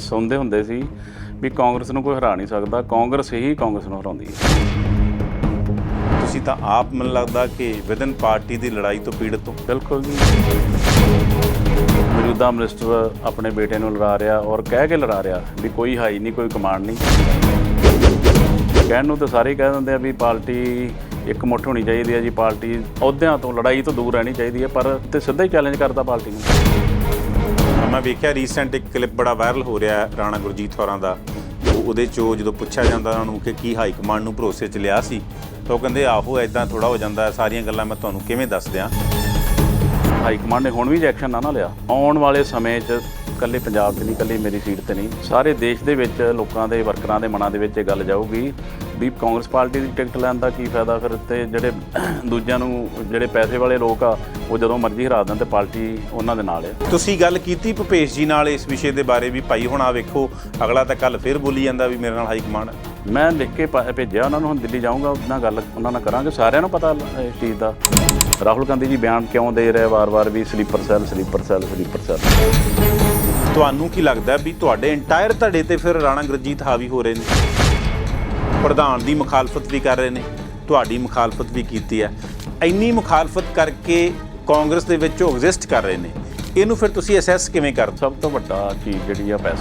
ਸੁਣਦੇ ਹੁੰਦੇ ਸੀ ਵੀ ਕਾਂਗਰਸ ਨੂੰ ਕੋਈ ਹਰਾ ਨਹੀਂ ਸਕਦਾ ਕਾਂਗਰਸ ਹੀ ਕਾਂਗਰਸ ਨੂੰ ਹਰਾਉਂਦੀ ਹੈ। ਤੁਸੀਂ ਤਾਂ ਆਪ ਮੈਨੂੰ ਲੱਗਦਾ ਕਿ ਵਿਦਨ ਪਾਰਟੀ ਦੀ ਲੜਾਈ ਤੋਂ ਪੀੜਤ ਹੋ। ਬਿਲਕੁਲ ਜੀ। ਮੌਜੂਦਾ ਮਿਨਿਸਟਰ ਆਪਣੇ ਬੇਟੇ ਨੂੰ ਲੜਾ ਰਿਹਾ ਔਰ ਕਹਿ ਕੇ ਲੜਾ ਰਿਹਾ ਵੀ ਕੋਈ ਹਾਈ ਨਹੀਂ ਕੋਈ ਕਮਾਂਡ ਨਹੀਂ। ਕਹਿਣ ਨੂੰ ਤਾਂ ਸਾਰੇ ਕਹਿ ਦਿੰਦੇ ਆ ਵੀ ਪਾਰਟੀ ਇੱਕ ਮੁੱਠ ਹੋਣੀ ਚਾਹੀਦੀ ਹੈ ਜੀ ਪਾਰਟੀ ਅਹੁਦਿਆਂ ਤੋਂ ਲੜਾਈ ਤੋਂ ਦੂਰ ਰਹਿਣੀ ਚਾਹੀਦੀ ਹੈ ਪਰ ਤੇ ਸਿੱਧਾ ਹੀ ਚੈਲੰਜ ਕਰਦਾ ਪਾਰਟੀ ਨੂੰ। ਮੈਂ ਵੇਖਿਆ ਰੀਸੈਂਟ ਇੱਕ ਕਲਿੱਪ ਬੜਾ ਵਾਇਰਲ ਹੋ ਰਿਹਾ ਰਾਣਾ ਗੁਰਜੀਤ ਹੋਰਾਂ ਦਾ। ਉਹਦੇ ਚੋਂ ਜਦੋਂ ਪੁੱਛਿਆ ਜਾਂਦਾ ਉਹਨਾਂ ਨੂੰ ਕਿ ਕੀ ਹਾਈ ਕਮਾਂਡ ਨੂੰ ਭਰੋਸੇ 'ਚ ਲਿਆ ਸੀ, ਤਾਂ ਉਹ ਕਹਿੰਦੇ, ਆਹੋ ਐਦਾਂ ਥੋੜਾ ਹੋ ਜਾਂਦਾ ਸਾਰੀਆਂ ਗੱਲਾਂ ਮੈਂ ਤੁਹਾਨੂੰ ਕਿਵੇਂ ਦੱਸ ਦਿਆਂ? ਹਾਈ ਕਮਾਂਡ ਨੇ ਹੁਣ ਵੀ ਐਕਸ਼ਨ ਨਾ ਨਾ ਲਿਆ। ਆਉਣ ਵਾਲੇ ਸਮੇਂ 'ਚ ਇਕੱਲੇ ਪੰਜਾਬ 'ਚ ਨਹੀਂ, ਇਕੱਲੇ ਮੇਰੀ ਸੀਟ ਤੇ ਨਹੀਂ। ਸਾਰੇ ਦੇਸ਼ ਦੇ ਵਿੱਚ ਲੋਕਾਂ ਦੇ ਵਰਕਰਾਂ ਦੇ ਮਨਾਂ ਦੇ ਵਿੱਚ ਇਹ ਗੱਲ ਜਾਊਗੀ ਵੀ ਕਾਂਗਰਸ ਪਾਰਟੀ ਦੀ ਟਿਕਟ ਲੈਣ ਦਾ ਕੀ ਫਾਇਦਾ ਫਿਰ ਤੇ ਜਿਹੜੇ ਦੂਜਿਆਂ ਨੂੰ ਜਿਹੜੇ ਪੈਸੇ ਵਾਲੇ ਲੋਕ ਆ ਉਹ ਜਦੋਂ ਮਰਜ਼ੀ ਹਰਾ ਦੇਣ ਤੇ ਪਾਰਟੀ ਉਹਨਾਂ ਦੇ ਨਾਲ ਹੈ। ਤੁਸੀਂ ਗੱਲ ਕੀਤੀ ਭੁਪੇਸ਼ ਜੀ ਨਾਲ ਇਸ ਵਿਸ਼ੇ ਦੇ ਬਾਰੇ ਵੀ ਭਾਈ ਹੁਣ ਆ ਵੇਖੋ ਅਗਲਾ ਤਾਂ ਕੱਲ ਫਿਰ ਬੋਲੀ ਜਾਂਦਾ ਵੀ ਮੇਰੇ ਨਾਲ ਹਾਈ ਕਮਾਂਡ। ਮੈਂ ਲਿਖ ਕੇ ਭੇਜਿਆ ਉਹਨਾਂ ਨੂੰ ਹੁਣ ਦਿੱਲੀ ਜਾਊਂਗਾ ਉਹਨਾਂ ਗੱਲ ਉਹਨਾਂ ਨਾਲ ਕਰਾਂਗੇ ਸਾਰਿਆਂ ਨੂੰ ਪਤਾ ਇਸ ਚੀਜ਼ ਦਾ। ਰਾਹੁਲ ਗਾਂਧੀ ਜੀ ਬਿਆਨ ਕਿਉਂ ਦੇ ਰਹੇ ਵਾਰ-ਵਾਰ ਵੀ sleeper cell sleeper cell sleeper cell. ਤੁਹਾਨੂੰ ਕੀ ਲੱਗਦਾ ਵੀ ਤੁਹਾਡੇ ਇੰਟਾਇਰ ਧੜੇ ਤੇ ਫਿਰ ਰਾਣਾ ਗੁਰਜੀਤ ਹਾਵੀ ਹੋ ਰਹੇ ਨੇ? ਪ੍ਰਧਾਨ ਦੀ ਮੁਖਾਲਫਤ ਵੀ ਕਰ ਰਹੇ ਨੇ, ਤੁਹਾਡੀ ਮੁਖਾਲਫਤ ਵੀ ਕੀਤੀ ਹੈ। ਇੰਨੀ ਮੁਖਾਲਫਤ ਕਰਕੇ ਕਾਂਗਰਸ ਦੇ ਵਿੱਚ ਉਹ ਐਗਜ਼ਿਸਟ ਕਰ ਰਹੇ ਨੇ। ਇਹਨੂੰ ਫਿਰ ਤੁਸੀਂ ਅਸੈਸ ਕਿਵੇਂ ਕਰਦੇ ਸਭ ਤੋਂ ਵੱਡਾ ਚੀਜ਼ ਜਿਹੜੀ ਆ ਪੈਸਾ